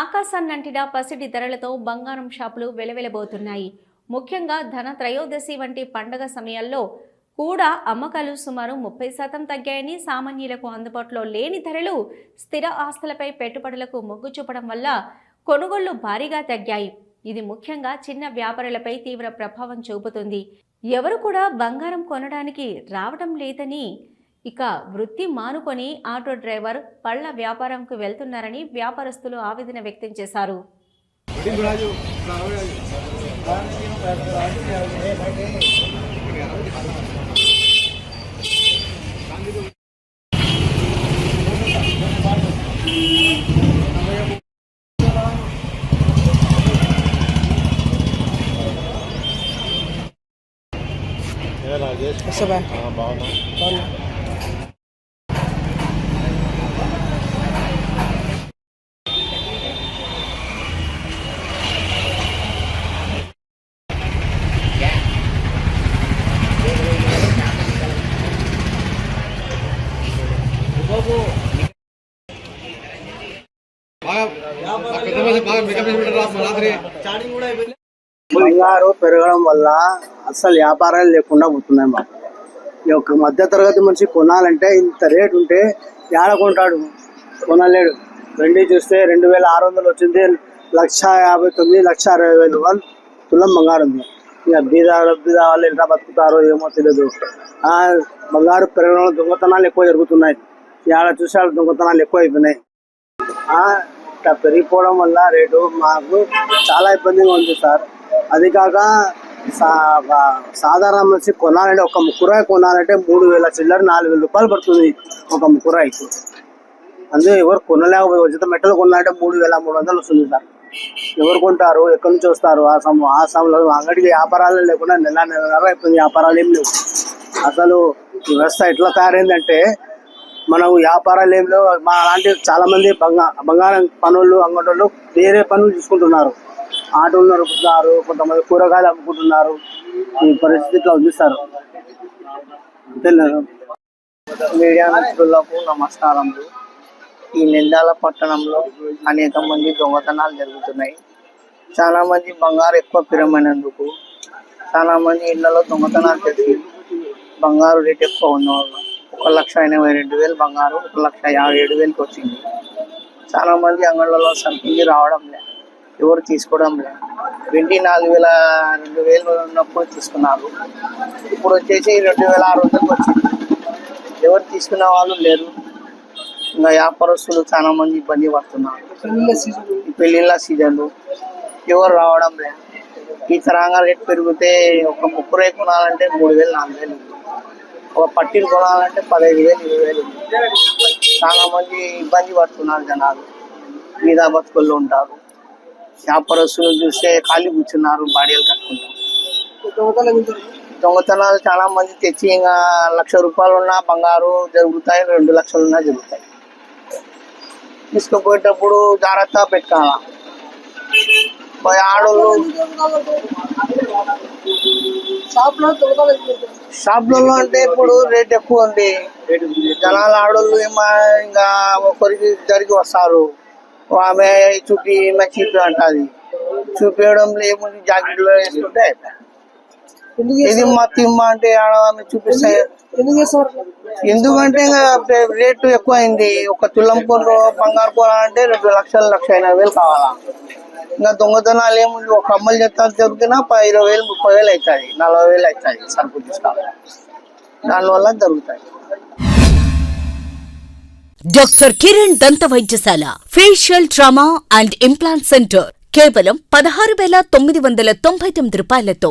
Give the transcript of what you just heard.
ఆకాశాన్నంటిన పసిడి ధరలతో బంగారం షాపులు వెలవెలబోతున్నాయి. ముఖ్యంగా ధన త్రయోదశి వంటి పండగ సమయాల్లో కూడా అమ్మకాలు సుమారు ముప్పై శాతం తగ్గాయని సామాన్యులకు అందుబాటులో లేని ధరలు స్థిర ఆస్తులపై పెట్టుబడులకు మొగ్గు చూపడం వల్ల కొనుగోళ్ళు భారీగా తగ్గాయి. ఇది ముఖ్యంగా చిన్న వ్యాపారులపై తీవ్ర ప్రభావం చూపుతుంది. ఎవరు కూడా బంగారం కొనడానికి రావడం లేదని ఇక వృత్తి మానుకొని ఆటో డ్రైవర్ పళ్ళ వ్యాపారంకు వెళ్తున్నారని వ్యాపారస్తులు ఆవేదన వ్యక్తం చేశారు. ఏ రాజేష్? వస్తావా ఆ, బాగున్నా. బాగా బంగారు పెరగడం వల్ల అసలు వ్యాపారాలు లేకుండా పోతున్నాయి మాకు. ఈ యొక్క మధ్య తరగతి మనిషి కొనాలంటే ఇంత రేటు ఉంటే ఏడ కొంటాడు? కొనలేడు. వెండి చూస్తే రెండు వేల ఆరు వందలు వచ్చింది లక్ష యాభై తొమ్మిది లక్ష అరవై వేలు వాళ్ళు తులం బంగారు ఉంది. ఇక బీద బీద వాళ్ళు ఎంత బతుకుతారో ఏమో తెలియదు ఆ బంగారు పెరగడం దొంగతనాలు ఎక్కువ జరుగుతున్నాయి. ఇవాళ చూసే దొంగతనాలు ఎక్కువ అయిపోయినాయి ఆ, ఇట్లా పెరిగిపోవడం వల్ల రేటు మాకు చాలా ఇబ్బందిగా ఉంది సార్. అది కాక సా- సాధారణ మనిషి కొనాలంటే ఒక ముక్కురాయి కొనాలంటే మూడు వేల చిల్లర నాలుగు వేల రూపాయలు పడుతుంది ఒక ముక్కురాయికి అందుకే ఎవరు కొనలేకపోయి ఉచిత మెట్టలు కొనాలంటే మూడు వేల మూడు వందలు వస్తుంది సార్. ఎవరు కొంటారు ఎక్కడి నుంచి వస్తారు? ఆ సమ ఆ సమయంలో అంగడికి వ్యాపారాలు లేకుండా నెల నెలన్నర అయిపోయింది వ్యాపారాలు ఏం లేవు. అసలు ఈ వ్యవస్థ ఎట్లా తయారైందంటే మనకు వ్యాపారాలు ఏం లేవు. మా లాంటి చాలా మంది బంగా బంగారం పనులు అంగటోళ్ళు వేరే పనులు చూసుకుంటున్నారు. ఆటోలు నడుపుతున్నారు కొంతమంది కూరగాయలు అమ్ముకుంటున్నారు. ఈ పరిస్థితి ఇట్లా వదిలిస్తారు మీడియా మిత్రులకు నమస్కారములు ఈ నిందాల పట్టణంలో అనేక మంది దొంగతనాలు జరుగుతున్నాయి. చాలా మంది బంగారు ఎక్కువ పిరమైనందుకు చాలా మంది ఇళ్ళలో దొంగతనాలు చేసి బంగారు రేట్ ఎక్కువ ఉన్నవాళ్ళు. ఒక లక్ష ఎనభై రెండు వేలు బంగారు ఒక లక్ష యాభై ఏడు వేలకి వచ్చింది. చాలా మంది అంగళ్ళలో సరిపోయి రావడం లే ఎవరు తీసుకోవడం లే. వెండి నాలుగు వేల రెండు వేలు ఉన్నప్పుడు తీసుకున్నారు. ఇప్పుడు వచ్చేసి రెండు వేల ఆరు వందలకి వచ్చింది. ఎవరు తీసుకున్న వాళ్ళు లేరు. ఇంకా వ్యాపారస్తులు చాలా మంది ఇబ్బంది పడుతున్నారు. పెళ్ళిళ్ళ సీజన్లు ఎవరు రావడం లేదు ఈ తరంగా రేట్ పెరిగితే ఒక ముక్కు రేపు కొనాలంటే మూడు వేలు నాలుగు వేలు ఉంది. ఒక పట్టీలు కొనాలంటే పదహైదు వేలు ఇరవై వేలు చాలా మంది ఇబ్బంది పడుతున్నారు జనాలు. మీద బతుకుల్లో ఉంటారు. వ్యాపారస్తులు చూస్తే ఖాళీ కూర్చున్నారు బాడీలు కట్టుకుంటారు. దొంగతనాలు చాలా మంది తెచ్చి ఇంకా లక్ష రూపాయలు ఉన్న బంగారు జరుగుతాయి రెండు లక్షలు ఉన్నా జరుగుతాయి. తీసుకుపోయేటప్పుడు జాగ్రత్త పెట్టుకోవాలా? ఆడోళ్ళు షాప్లలో అంటే ఇప్పుడు రేట్ ఎక్కువ ఉంది. జనాలు ఆడోళ్ళు ఏమో ఇంకా ఒకరికి జరిగి వస్తారు. ఆమె చూపి ఈమె చూపి అంటది. చూపించడంలో ఏముంది జాకెట్లో వేసుకుంటే. ఇది మా తిమ్మ అంటే ఆడ ఆమె చూపిస్తే ఎందుకంటే ఇంకా రేటు ఎక్కువ అయింది ఒక తులం కొను బంగారు కొనాలంటే రెండు లక్షలు లక్ష ఎనభై వేలు కావాలా. ఇంకా దొంగతనాలు ఏముంది ఒక అమ్మలు చెత్త దొరికినా ఇరవై వేలు ముప్పై వేలు అవుతుంది నలభై వేలు అవుతుంది సరుకు తీసుకోవాలి దానివల్ల జరుగుతాయి. డాక్టర్ కిరణ్ దంత వైద్యశాల facial trauma and implant centre కేవలం పదహారు వేల తొమ్మిది వందల తొంభై తొమ్మిది రూపాయలతో.